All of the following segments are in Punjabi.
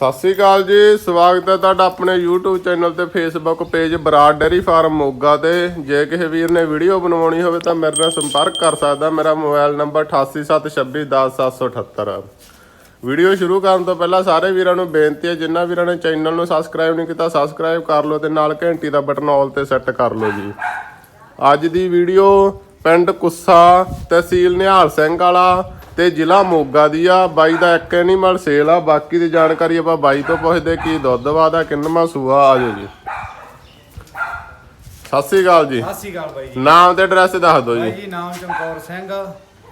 ਸਤਿ ਸ੍ਰੀ ਅਕਾਲ ਜੀ, ਸਵਾਗਤ ਹੈ ਤੁਹਾਡਾ ਆਪਣੇ YouTube ਚੈਨਲ ਤੇ Facebook page Brar dairy farm Moga ਤੇ। ਜੇ ਕਿਸੇ ਵੀਰ ਨੇ ਵੀਡੀਓ ਬਣਵਾਉਣੀ ਹੋਵੇ ਤਾਂ ਮੇਰੇ ਨਾਲ ਸੰਪਰਕ ਕਰ ਸਕਦਾ, ਮੇਰਾ ਮੋਬਾਈਲ ਨੰਬਰ 8876210778 ਵੀਡੀਓ ਸ਼ੁਰੂ ਕਰਨ ਤੋਂ ਪਹਿਲਾਂ ਸਾਰੇ ਵੀਰਾਂ ਨੂੰ ਬੇਨਤੀ ਹੈ ਜਿਨ੍ਹਾਂ ਵੀਰਾਂ ਨੇ ਚੈਨਲ ਨੂੰ ਸਬਸਕ੍ਰਾਈਬ ਨਹੀਂ ਕੀਤਾ ਸਬਸਕ੍ਰਾਈਬ ਕਰ ਲਓ ਤੇ ਨਾਲ ਘੰਟੀ ਦਾ ਬਟਨ ਆਲ ਤੇ ਸੈੱਟ ਕਰ ਲਓ ਜੀ। ਅੱਜ ਦੀ ਵੀਡੀਓ ਪਿੰਡ ਕੁੱਸਾ ਤਹਿਸੀਲ ਨਿਹਾਲ ਸਿੰਘ ਵਾਲਾ। ਤੇ ਜ਼ਿਲ੍ਹਾ ਮੋਗਾ ਦੀ ਆ। ਬਾਈ ਦਾ ਇੱਕ ਐਨੀਮਲ ਸੇਲ ਆ। ਬਾਕੀ ਦੀ ਜਾਣਕਾਰੀ ਆਪਾਂ ਬਾਈ ਤੋਂ ਪੁੱਛਦੇ ਕੀ ਦੁੱਧ ਵਾਦਾ ਕਿੰਨਵਾਂ ਸੂਆ ਆ ਜਾਓ ਜੀ। ਸਤਿ ਸ੍ਰੀ ਅਕਾਲ ਜੀ। ਸਤਿ ਸ਼੍ਰੀ ਅਕਾਲ ਬਾਈ ਜੀ। ਨਾਮ ਤੇ ਐਡਰੈਸ ਦੱਸ ਦਿਓ ਬਾਈ ਜੀ ਜੀ ਨਾਮ ਚਮਕੌਰ ਸਿੰਘ।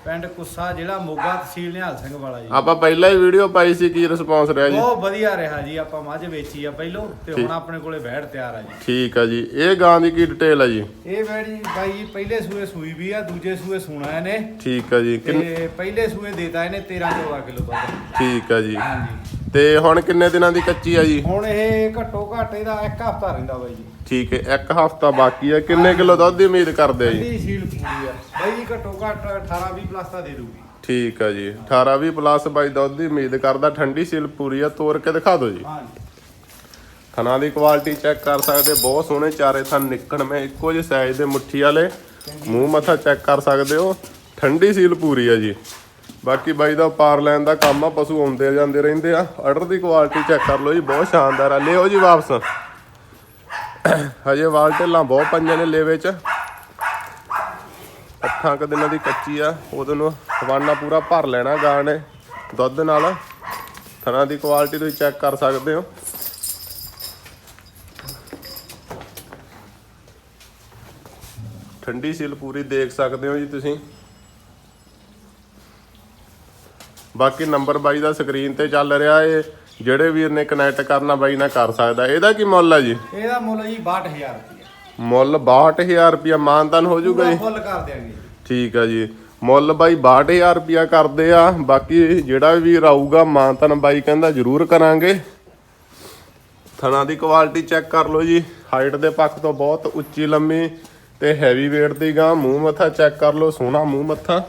ਪਿੰਡ ਕੁੱਸਾ ਜ਼ਿਲ੍ਹਾ ਮੋਗਾ ਤਹਿਸੀਲ ਨਿਹਾਲ ਸਿੰਘ ਵਾਲਾ ਜੀ। ਆਪਾਂ ਪਹਿਲਾਂ ਹੀ ਵੀਡੀਓ ਪਾਈ ਸੀ ਕੀ ਰਿਸਪੌਂਸ ਰਿਹਾ ਜੀ? ਬਹੁਤ ਵਧੀਆ ਰਿਹਾ ਜੀ ਆਪਾਂ ਮੱਝ ਵੇਚੀ ਆ ਪਹਿਲੋਂ ਤੇ ਹੁਣ ਆਪਣੇ ਕੋਲੇ ਬੈੜ ਤਿਆਰ ਆ ਜੀ। ਠੀਕ ਆ ਜੀ। ਇਹ ਗਾਂ ਦੀ ਕੀ ਡਿਟੇਲ ਆ ਜੀ? ਇਹ ਜੀ ਬਾਈ ਜੀ ਪਹਿਲੇ ਸੂਏ ਸੂਈ ਵੀ ਆ ਦੂਜੇ ਸੂਏ ਸੂਣਾ ਇਹਨੇ। ਠੀਕ ਆ ਜੀ। ਤੇ ਪਹਿਲੇ ਸੂਏ ਦੇਤਾ ਇਹਨੇ 13 14 ਕਿਲੋ ਦੁੱਧ। ਠੀਕ ਆ ਜੀ। ਹਾਂਜੀ। ਤੇ ਹੁਣ ਕਿੰਨੇ ਦਿਨਾਂ ਦੀ ਕੱਚੀ ਆ ਜੀ? ਹੁਣ ਇਹ ਘੱਟੋ ਘੱਟ ਇਹਦਾ ਇੱਕ ਹਫਤਾ ਰਹਿੰਦਾ ਬਾਈ ਜੀ। ਠੀਕ ਹੈ ਇੱਕ ਹਫਤਾ ਬਾਕੀ ਆ। ਕਿੰਨੇ ਕਿਲੋ ਦੁੱਧ ਦੀ ਉਮੀਦ ਕਰਦੇ ਆ ਜੀ? ਠੰਡੀ ਸੀਲ ਪੂਰੀ ਆ। ਬਾਈ ਜੀ ਘੱਟੋ ਘੱਟ 18 20 ਪਲੱਸ ਤਾਂ ਦੇ ਦੂਗੀ। ਠੀਕ ਆ ਜੀ। 18 20 ਪਲੱਸ ਬਾਈ ਦੁੱਧ ਦੀ ਉਮੀਦ ਕਰਦਾ ਠੰਡੀ ਸੀਲ ਪੂਰੀ ਆ। ਤੋੜ ਕੇ ਦਿਖਾ ਦਿਓ ਜੀ। ਹਾਂਜੀ ਥਣਾ ਦੀ ਕੁਆਲਿਟੀ ਚੈੱਕ ਕਰ ਸਕਦੇ। ਬਹੁਤ ਸੋਹਣੇ ਚਾਰੇ ਥਣ ਨਿਕਣਵੇਂ ਇੱਕੋ ਜਿਹੇ ਸਾਈਜ਼ ਦੇ ਮੁੱਠੀ ਵਾਲੇ। ਮੂੰਹ ਮੱਥਾ ਚੈੱਕ ਕਰ ਸਕਦੇ ਹੋ। ਠੰਡੀ ਸੀਲ ਪੂਰੀ ਆ ਜੀ। ਬਾਕੀ ਬਾਈ ਦਾ ਪਾਰ ਲੈਣ ਦਾ ਕੰਮ ਆ, ਪਸ਼ੂ ਆਉਂਦੇ ਜਾਂਦੇ ਰਹਿੰਦੇ ਆ। ਆਰਡਰ ਦੀ ਕੁਆਲਿਟੀ ਚੈੱਕ ਕਰ ਲਓ ਜੀ, ਬਹੁਤ ਸ਼ਾਨਦਾਰ ਆ। ਲਿਓ ਜੀ ਵਾਪਸ। ਹਜੇ ਵਾਲ ਢਿੱਲਾਂ ਬਹੁਤ ਪੰਜਾਂ ਨੇ ਲੇਵੇ ਚ। ਅੱਠਾਂ ਕੁ ਦਿਨਾਂ ਦੀ ਕੱਚੀ ਆ, ਉਹਦੇ ਨੂੰ ਹਵਾਨਾ ਪੂਰਾ ਭਰ ਲੈਣਾ ਗਾਂ ਨੇ। ਦੁੱਧ ਨਾਲ ਥਣਾ ਦੀ ਕੁਆਲਿਟੀ ਤੁਸੀਂ ਚੈੱਕ ਕਰ ਸਕਦੇ ਹੋ। ਠੰਡੀ ਸੀਲ ਪੂਰੀ ਦੇਖ ਸਕਦੇ ਹੋ ਜੀ ਤੁਸੀਂ। ਬਾਕੀ ਨੰਬਰ ਬਾਈ ਦਾ ਸਕਰੀਨ ਤੇ ਚੱਲ ਰਿਹਾ ਏ ਜਿਹੜੇ ਵੀਰ ਨੇ ਕਨੈਕਟ ਕਰਨਾ ਬਾਈ ਨਾਲ ਕਰ ਸਕਦਾ। ਇਹਦਾ ਕੀ ਮੁੱਲ ਆ ਜੀ? ਇਹਦਾ ਮੁੱਲ ਜੀ 62000 ਰੁਪਏ ਮੁੱਲ 62000 ਰੁਪਿਆ ਮਾਨਤਨ ਹੋ ਜਾਊਗਾ ਜੀ? ਫੁੱਲ ਕਰ ਦਿਆਂਗੇ ਠੀਕ ਆ ਜੀ। ਮੁੱਲ ਬਾਈ 62000 ਰੁਪਿਆ ਕਰਦੇ ਆ। ਬਾਕੀ ਜਿਹੜਾ ਵੀ ਆਊਗਾ ਮਾਨਤਨ ਬਾਈ ਕਹਿੰਦਾ ਜ਼ਰੂਰ ਕਰਾਂਗੇ। ਥਣਾ ਦੀ ਕੁਆਲਿਟੀ ਚੈੱਕ ਕਰ ਲਓ ਜੀ। ਹਾਈਟ ਦੇ ਪੱਖ ਤੋਂ ਬਹੁਤ ਉੱਚੀ ਲੰਮੀ ਤੇ ਹੈਵੀ weight ਦੀ ਗਾਂ। ਮੂੰਹ ਮੱਥਾ ਚੈੱਕ ਕਰ ਲਓ ਸੋਹਣਾ ਮੂੰਹ ਮੱਥਾ।